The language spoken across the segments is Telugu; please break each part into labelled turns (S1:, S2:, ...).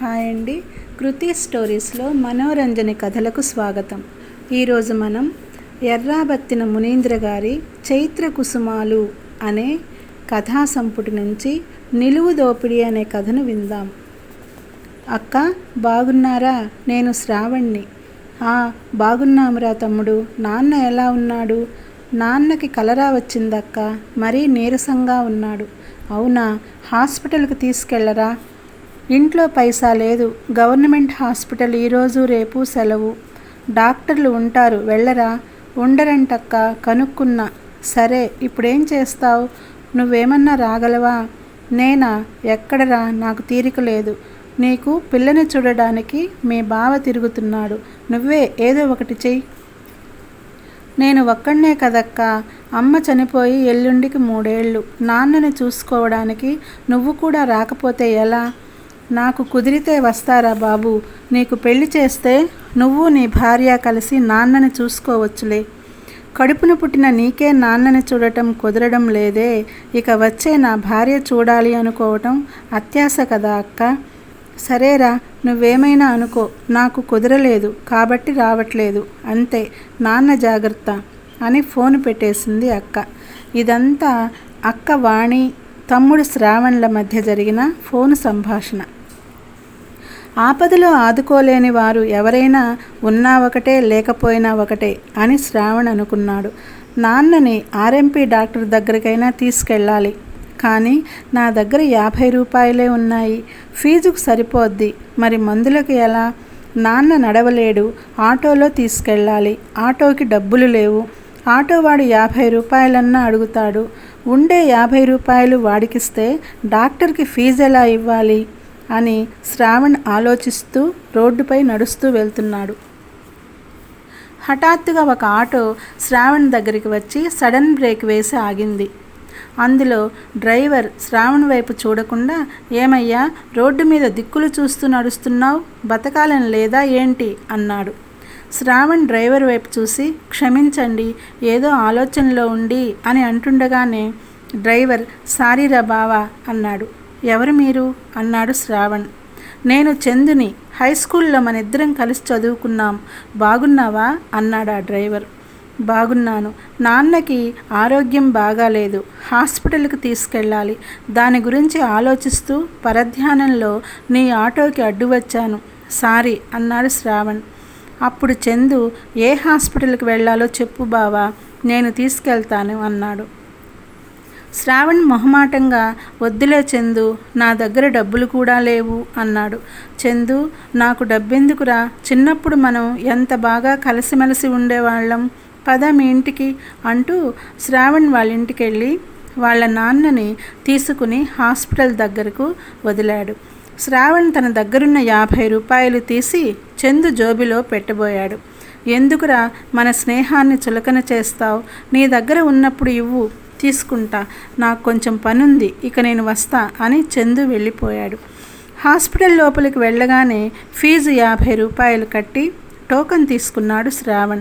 S1: హాయ్ అండి. కృతి స్టోరీస్లో మనోరంజని కథలకు స్వాగతం. ఈరోజు మనం ఎర్రాబత్తిన మునీంద్ర గారి చైత్ర కుసుమాలు అనే కథా సంపుటి నుంచి నిలువు దోపిడీ అనే కథను విందాం. అక్క బాగున్నారా? నేను శ్రావణ్ణి. "ఆ, బాగున్నామురా తమ్ముడు. నాన్న ఎలా ఉన్నాడు? నాన్నకి కలరా వచ్చిందక్క. మరీ నీరసంగా ఉన్నాడు. అవునా? హాస్పిటల్కి తీసుకెళ్ళరా ఇంట్లో పైసా లేదు. గవర్నమెంట్ హాస్పిటల్ ఈరోజు రేపు సెలవు. డాక్టర్లు ఉంటారు. వెళ్ళరా? ఉండరంటక్క కనుక్కున్నా. సరే ఇప్పుడేం చేస్తావు? నువ్వేమన్నా రాగలవా? నేనా? ఎక్కడరా? నాకు తీరిక లేదు. నీకు పిల్లని చూడడానికి మీ బావ తిరుగుతున్నాడు. నువ్వే ఏదో ఒకటి చెయ్యి. నేను ఒక్కడనే కదక్క? అమ్మ చనిపోయి ఎల్లుండికి మూడేళ్ళు. నాన్నని చూసుకోవడానికి నువ్వు కూడా రాకపోతే ఎలా? నాకు కుదిరితే వస్తారా బాబు? నీకు పెళ్ళి చేస్తే నువ్వు నీ భార్య కలిసి నాన్నని చూసుకోవచ్చులే. కడుపున పుట్టిన నీకే నాన్నని చూడటం కుదరడం లేదే. ఇక వచ్చే నా భార్య చూడాలి అనుకోవటం అత్యాశ కదా అక్క. సరేరా నువ్వేమైనా అనుకో. నాకు కుదరలేదు కాబట్టి రావట్లేదు. అంతే నాన్న జాగ్రత్త అని ఫోన్ పెట్టేసింది అక్క. ఇదంతా అక్క వాణి తమ్ముడు శ్రావణ్ల మధ్య జరిగిన ఫోన్ సంభాషణ. ఆపదలో ఆదుకోలేని వారు ఎవరైనా ఉన్నా ఒకటే లేకపోయినా ఒకటే అని శ్రావణ్ అనుకున్నాడు. నాన్నని ఆర్ఎంపీ డాక్టర్ దగ్గరికైనా తీసుకెళ్ళాలి. కానీ నా దగ్గర యాభై రూపాయలే ఉన్నాయి. ఫీజుకు సరిపోద్ది. మరి మందులకు ఎలా? నాన్న నడవలేడు. ఆటోలో తీసుకెళ్ళాలి. ఆటోకి డబ్బులు లేవు. ఆటో వాడు యాభై రూపాయలన్నా అడుగుతాడు. ఉండే యాభై రూపాయలు వాడికిస్తే డాక్టర్కి ఫీజు ఎలా ఇవ్వాలి? అని శ్రావణ్ ఆలోచిస్తూ రోడ్డుపై నడుస్తూ వెళ్తున్నాడు. హఠాత్తుగా ఒక ఆటో శ్రావణ్ దగ్గరికి వచ్చి సడన్ బ్రేక్ వేసి ఆగింది. అందులో డ్రైవర్ శ్రావణ్ వైపు చూడకుండా ఏమయ్యా రోడ్డు మీద దిక్కులు చూస్తూ నడుస్తున్నావు? బతకాలని లేదా ఏంటి? అన్నాడు. శ్రావణ్ డ్రైవర్ వైపు చూసి క్షమించండి ఏదో ఆలోచనలో ఉండి అని అంటుండగానే డ్రైవర్ సారీరా బావా అన్నాడు. ఎవరు మీరు? అన్నాడు శ్రావణ్. నేను చందుని హై స్కూల్లో మన ఇద్దరం కలిసి చదువుకున్నాం. బాగున్నావా? అన్నాడు ఆ డ్రైవర్. బాగున్నాను. నాన్నకి ఆరోగ్యం బాగాలేదు. హాస్పిటల్కి తీసుకెళ్ళాలి. దాని గురించి ఆలోచిస్తూ పరధ్యానంలో నీ ఆటోకి అడ్డు వచ్చాను. సారీ అన్నాడు శ్రావణ్. అప్పుడు చందు ఏ హాస్పిటల్కి వెళ్ళాలో చెప్పు బావా. నేను తీసుకెళ్తాను అన్నాడు. శ్రావణ్ మొహమాటంగా వద్దులే చందు నా దగ్గర డబ్బులు కూడా లేవు అన్నాడు. చందు నాకు డబ్బెందుకురా? చిన్నప్పుడు మనం ఎంత బాగా కలిసిమెలిసి ఉండేవాళ్ళం. పద మీ ఇంటికి అంటూ శ్రావణ్ వాళ్ళ ఇంటికి వెళ్ళి వాళ్ళ నాన్నని తీసుకుని హాస్పిటల్ దగ్గరకు వదిలాడు. శ్రావణ్ తన దగ్గరున్న యాభై రూపాయలు తీసి చందు జోబిలో పెట్టబోయాడు. ఎందుకురా? మన స్నేహాన్ని చులకన చేస్తావు. నీ దగ్గర ఉన్నప్పుడు ఇవ్వు. తీసుకుంటా. నాకు కొంచెం పనుంది ఇక నేను వస్తా అని చందు వెళ్ళిపోయాడు. హాస్పిటల్ లోపలికి వెళ్ళగానే ఫీజు యాభై రూపాయలు కట్టి టోకన్ తీసుకున్నాడు శ్రావణ్.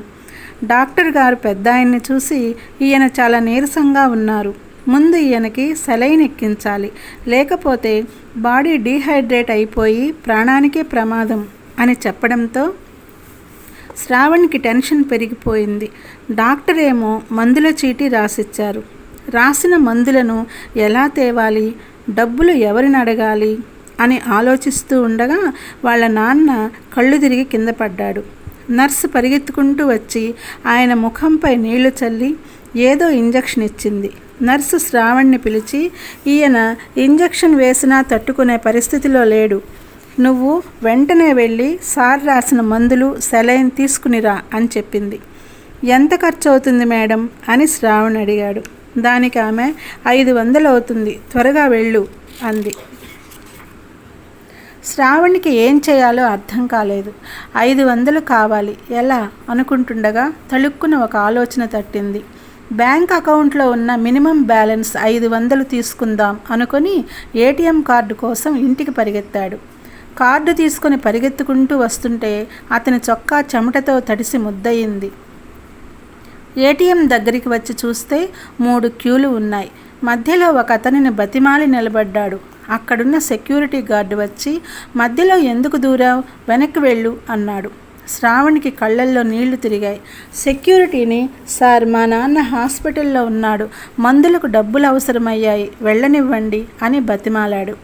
S1: డాక్టర్ గారు పెద్ద ఆయన్ని చూసి ఈయన చాలా నీరసంగా ఉన్నారు. ముందు ఈయనకి సెలైన్ ఎక్కించాలి లేకపోతే బాడీ డీహైడ్రేట్ అయిపోయి ప్రాణానికే ప్రమాదం అని చెప్పడంతో శ్రావణ్కి టెన్షన్ పెరిగిపోయింది. డాక్టర్ ఏమో మందుల చీటీ రాసిచ్చారు. రాసిన మందులను ఎలా తేవాలి? డబ్బులు ఎవరిని అడగాలి? అని ఆలోచిస్తూ ఉండగా వాళ్ళ నాన్న కళ్ళు తిరిగి కింద పడ్డాడు. నర్సు పరిగెత్తుకుంటూ వచ్చి ఆయన ముఖంపై నీళ్ళు చల్లి ఏదో ఇంజక్షన్ ఇచ్చింది. నర్సు శ్రావణ్ణి పిలిచి ఈయన ఇంజక్షన్ వేసినా తట్టుకునే పరిస్థితిలో లేడు. నువ్వు వెంటనే వెళ్ళి సార్ రాసిన మందులు సెలైన్ తీసుకునిరా అని చెప్పింది. ఎంత ఖర్చు అవుతుంది మేడం? అని శ్రావణ్ అడిగాడు. దానికి ఆమె ఐదు వందలు అవుతుంది త్వరగా వెళ్ళు అంది. శ్రావణికి ఏం చేయాలో అర్థం కాలేదు. ఐదు వందలు కావాలి. ఎలా? అనుకుంటుండగా తలుక్కున ఒక ఆలోచన తట్టింది. బ్యాంక్ అకౌంట్లో ఉన్న మినిమం బ్యాలెన్స్ ఐదు వందలు తీసుకుందాం అనుకొని ఏటీఎం కార్డు కోసం ఇంటికి పరిగెత్తాడు. కార్డు తీసుకొని పరిగెత్తుకుంటూ వస్తుంటే అతని చొక్కా చెమటతో తడిసి ముద్దయింది. ఏటీఎం దగ్గరికి వచ్చి చూస్తే మూడు క్యూలు ఉన్నాయి. మధ్యలో ఒక అతనిని బతిమాలి నిలబడ్డాడు. అక్కడున్న సెక్యూరిటీ గార్డు వచ్చి మధ్యలో ఎందుకు దూరావు? వెనక్కి వెళ్ళు అన్నాడు. శ్రావణికి కళ్ళల్లో నీళ్ళు తిరిగాయి. సెక్యూరిటీని? సార్ మా నాన్న హాస్పిటల్లో ఉన్నాడు. మందులకు డబ్బులు అవసరమయ్యాయి. వెళ్ళనివ్వండి అని బతిమాలాడు.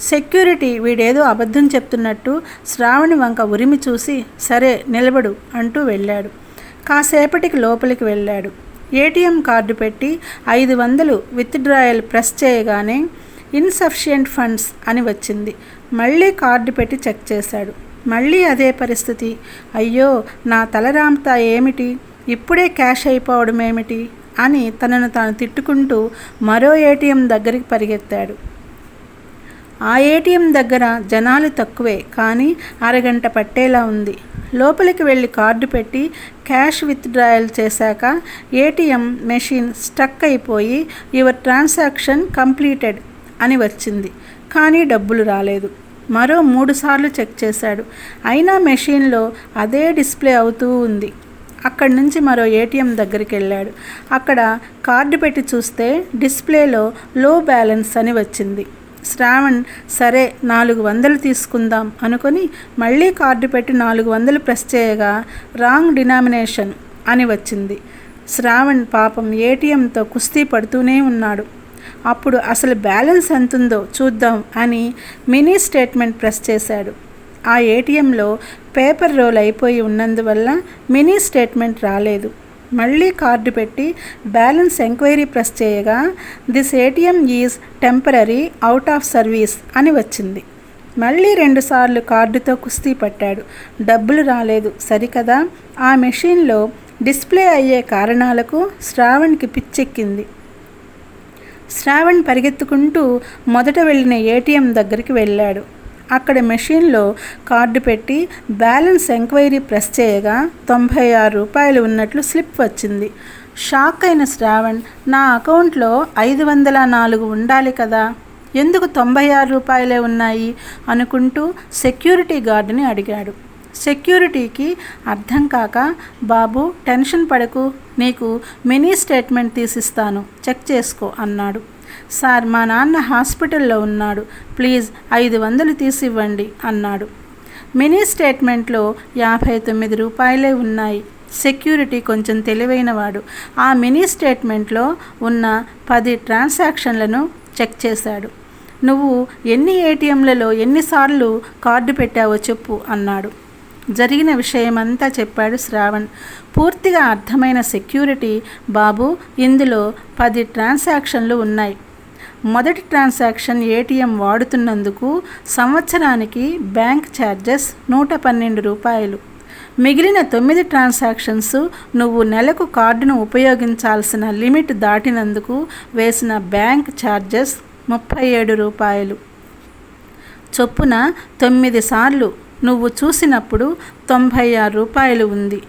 S1: సెక్యూరిటీ వీడేదో అబద్ధం చెప్తున్నట్టు శ్రావణి వంక ఉరిమి చూసి సరే నిలబడు అంటూ వెళ్ళాడు. కాసేపటికి లోపలికి వెళ్ళాడు. ఏటీఎం కార్డు పెట్టి ఐదు వందలు విత్డ్రాయల్ ప్రెస్ చేయగానే ఇన్సఫిషియంట్ ఫండ్స్ అని వచ్చింది. మళ్ళీ కార్డు పెట్టి చెక్ చేశాడు. మళ్ళీ అదే పరిస్థితి. అయ్యో నా తలరాంతా ఏమిటి? ఇప్పుడే క్యాష్ అయిపోవడం ఏమిటి? అని తనను తాను తిట్టుకుంటూ మరో ఏటీఎం దగ్గరికి పరిగెత్తాడు. ఆ ఏటీఎం దగ్గర జనాలు తక్కువే కానీ అరగంట పట్టేలా ఉంది. లోపలికి వెళ్ళి కార్డు పెట్టి క్యాష్ విత్డ్రాయల్ చేశాక ఏటీఎం మెషిన్ స్టక్ అయిపోయి యువర్ ట్రాన్సాక్షన్ కంప్లీటెడ్ అని వచ్చింది. కానీ డబ్బులు రాలేదు. మరో మూడుసార్లు చెక్ చేశాడు. అయినా మెషిన్లో అదే డిస్ప్లే అవుతూ ఉంది. అక్కడి నుంచి మరో ఏటీఎం దగ్గరికి వెళ్ళాడు. అక్కడ కార్డు పెట్టి చూస్తే డిస్ప్లేలో లో బ్యాలెన్స్ అని వచ్చింది. శ్రావణ్ సరే నాలుగు వందలు తీసుకుందాం అనుకొని మళ్ళీ కార్డు పెట్టి నాలుగు వందలు ప్రెస్ చేయగా రాంగ్ డినామినేషన్ అని వచ్చింది. శ్రావణ్ పాపం ఏటీఎంతో కుస్తీ పడుతూనే ఉన్నాడు. అప్పుడు అసలు బ్యాలెన్స్ ఎంతుందో చూద్దాం అని మినీ స్టేట్మెంట్ ప్రెస్ చేశాడు. ఆ ఏటీఎంలో పేపర్ రోల్ అయిపోయి ఉన్నందువల్ల మినీ స్టేట్మెంట్ రాలేదు. మళ్ళీ కార్డు పెట్టి బ్యాలెన్స్ ఎంక్వైరీ ప్రెస్ చేయగా this ATM is temporary out of service అని వచ్చింది. మళ్ళీ రెండుసార్లు కార్డుతో కుస్తీ పట్టాడు. డబ్బులు రాలేదు. సరికదా? ఆ మెషిన్లో డిస్ప్లే అయ్యే కారణాలకు శ్రావణ్కి పిచ్చెక్కింది. శ్రావణ్ పరిగెత్తుకుంటూ మొదట వెళ్ళిన ఏటీఎం దగ్గరికి వెళ్ళాడు. అక్కడ మెషిన్లో కార్డు పెట్టి బ్యాలెన్స్ ఎంక్వైరీ ప్రెస్ చేయగా తొంభై ఆరు రూపాయలు ఉన్నట్లు స్లిప్ వచ్చింది. షాక్ అయిన శ్రావణ్ నా అకౌంట్లో ఐదు వందల నాలుగు ఉండాలి కదా? ఎందుకు తొంభై ఆరు రూపాయలే ఉన్నాయి? అనుకుంటూ సెక్యూరిటీ గార్డుని అడిగాడు. సెక్యూరిటీకి అర్థం కాక బాబు టెన్షన్ పడకు నీకు మినీ స్టేట్మెంట్ తీసిస్తాను చెక్ చేసుకో అన్నాడు. సార్ మా నాన్న హాస్పిటల్లో ఉన్నాడు. ప్లీజ్ ఐదు వందలు తీసివ్వండి అన్నాడు. మినీ స్టేట్మెంట్లో యాభై తొమ్మిది రూపాయలే ఉన్నాయి. సెక్యూరిటీ కొంచెం తెలివైనవాడు. ఆ మినీ స్టేట్మెంట్లో ఉన్న పది ట్రాన్సాక్షన్లను చెక్ చేశాడు. నువ్వు ఎన్ని ఏటీఎంలలో ఎన్నిసార్లు కార్డు పెట్టావో చెప్పు అన్నాడు. జరిగిన విషయమంతా చెప్పాడు శ్రావణ్. పూర్తిగా అర్థమైన సెక్యూరిటీ బాబు ఇందులో పది ట్రాన్సాక్షన్లు ఉన్నాయి. మొదటి ట్రాన్సాక్షన్ ఏటీఎం వాడుతున్నందుకు సంవత్సరానికి బ్యాంక్ ఛార్జెస్ నూట పన్నెండు రూపాయలు. మిగిలిన తొమ్మిది ట్రాన్సాక్షన్స్ నువ్వు నెలకు కార్డును ఉపయోగించాల్సిన లిమిట్ దాటినందుకు వేసిన బ్యాంక్ ఛార్జెస్ ముప్పై ఏడు రూపాయలు. చొప్పున తొమ్మిది సార్లు నువ్వు చూసినప్పుడు తొంభై ఆరు రూపాయలు ఉంది.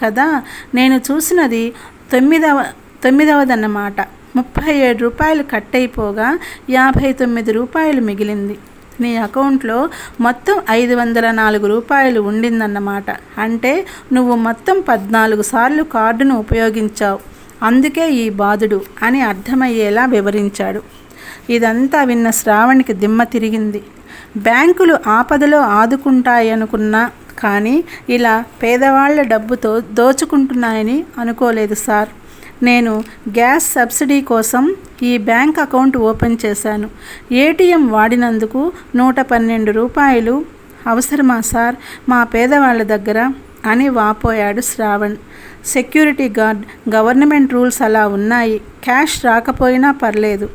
S1: కదా? నేను చూసినది తొమ్మిదవ తొమ్మిదవదన్నమాట. ముప్పై ఏడు రూపాయలు కట్ అయిపోగా యాభై తొమ్మిది రూపాయలు మిగిలింది. నీ అకౌంట్లో మొత్తం ఐదు వందల నాలుగు రూపాయలు ఉండిందన్నమాట. అంటే నువ్వు మొత్తం పద్నాలుగు సార్లు కార్డును ఉపయోగించావు. అందుకే ఈ బాధుడు అని అర్థమయ్యేలా వివరించాడు. ఇదంతా విన్న శ్రావణికి దిమ్మ తిరిగింది. బ్యాంకులు ఆపదలో ఆదుకుంటాయనుకున్నా కానీ ఇలా పేదవాళ్ళ డబ్బుతో దోచుకుంటున్నాయని అనుకోలేదు సార్. నేను గ్యాస్ సబ్సిడీ కోసం ఈ బ్యాంక్ అకౌంట్ ఓపెన్ చేశాను. ఏటీఎం వాడినందుకు నూట పన్నెండు రూపాయలు. అవసరమా సార్? మా పేదవాళ్ళ దగ్గర అని వాపోయాడు Shravan. Security guard government rules అలా ఉన్నాయి. క్యాష్ రాకపోయినా పర్లేదు.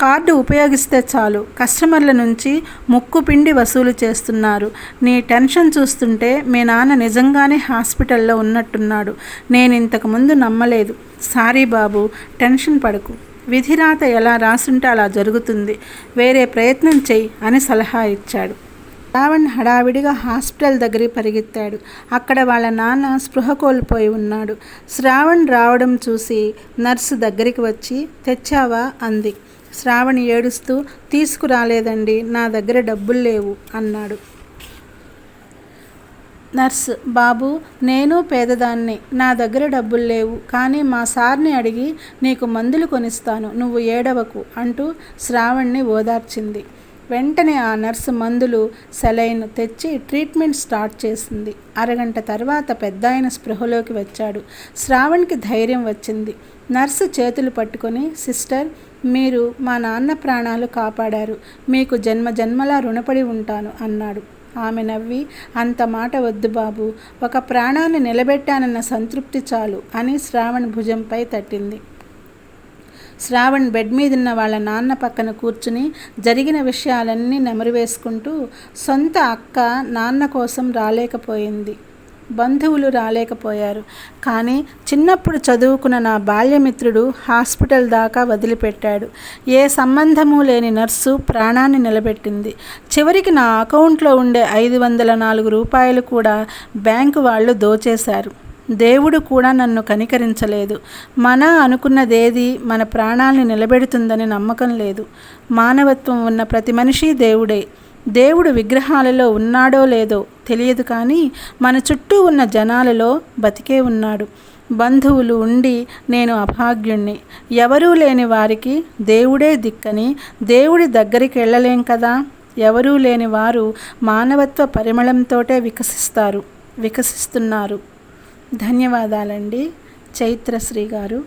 S1: కార్డు ఉపయోగిస్తే చాలు. కస్టమర్ల నుంచి ముక్కు పిండి వసూలు చేస్తున్నారు. నీ టెన్షన్ చూస్తుంటే మీ నాన్న నిజంగానే హాస్పిటల్లో ఉన్నట్టున్నాడు. నేను ఇంతకుముందు నమ్మలేదు. సారీ బాబు టెన్షన్ పడకు. విధిరాత ఎలా రాసుంటే అలా జరుగుతుంది. వేరే ప్రయత్నం చెయ్యి అని సలహా ఇచ్చాడు. రావణ్ హడావిడిగా హాస్పిటల్ దగ్గరికి పరిగెత్తాడు. అక్కడ వాళ్ళ నాన్న స్పృహ కోల్పోయి ఉన్నాడు. శ్రావణ్ రావడం చూసి నర్సు దగ్గరికి వచ్చి తెచ్చావా? అంది. శ్రావణి ఏడుస్తూ తీసుకురాలేదండి నా దగ్గర డబ్బులు లేవు అన్నాడు. నర్స్ బాబు నేను పేదదాన్ని నా దగ్గర డబ్బులు లేవు కానీ మా సార్ని అడిగి నీకు మందులు కొనిస్తాను నువ్వు ఏడవకు అంటూ శ్రావణ్ణి ఓదార్చింది. వెంటనే ఆ నర్సు మందులు సెలైన్ తెచ్చి ట్రీట్మెంట్ స్టార్ట్ చేసింది. అరగంట తర్వాత పెద్ద ఆయన స్పృహలోకి వచ్చాడు. శ్రావణ్కి ధైర్యం వచ్చింది. నర్సు చేతులు పట్టుకొని సిస్టర్ మీరు మా నాన్న ప్రాణాలు కాపాడారు. మీకు జన్మ జన్మలా రుణపడి ఉంటాను అన్నాడు. ఆమె నవ్వి అంత మాట వద్దు బాబు. ఒక ప్రాణాన్ని నిలబెట్టానన్న సంతృప్తి చాలు అని శ్రావణ్ భుజంపై తట్టింది. శ్రావణ్ బెడ్ మీదున్న వాళ్ళ నాన్న పక్కన కూర్చుని జరిగిన విషయాలన్నీ నెమరు వేసుకుంటూ సొంత అక్క నాన్న కోసం రాలేకపోయింది. బంధువులు రాలేకపోయారు. కానీ చిన్నప్పుడు చదువుకున్న నా బాల్యమిత్రుడు హాస్పిటల్ దాకా వదిలిపెట్టాడు. ఏ సంబంధము లేని నర్సు ప్రాణాన్ని నిలబెట్టింది. చివరికి నా అకౌంట్లో ఉండే ఐదు వందల నాలుగు రూపాయలు కూడా బ్యాంకు వాళ్ళు దోచేశారు. దేవుడు కూడా నన్ను కనికరించలేదు. మన అనుకున్నదేది మన ప్రాణాల్ని నిలబెడుతుందని నమ్మకం లేదు. మానవత్వం ఉన్న ప్రతి మనిషి దేవుడే. దేవుడు విగ్రహాలలో ఉన్నాడో లేదో తెలియదు కానీ మన చుట్టూ ఉన్న జనాలలో బతికే ఉన్నాడు. బంధువులు ఉండి నేను అభాగ్యుణ్ణి. ఎవరూ లేని వారికి దేవుడే దిక్కని. దేవుడి దగ్గరికి వెళ్ళలేం కదా? ఎవరూ లేని వారు మానవత్వ పరిమళంతోటే వికసిస్తారు వికసిస్తున్నారు. ధన్యవాదాలండి. చైత్రశ్రీ గారు.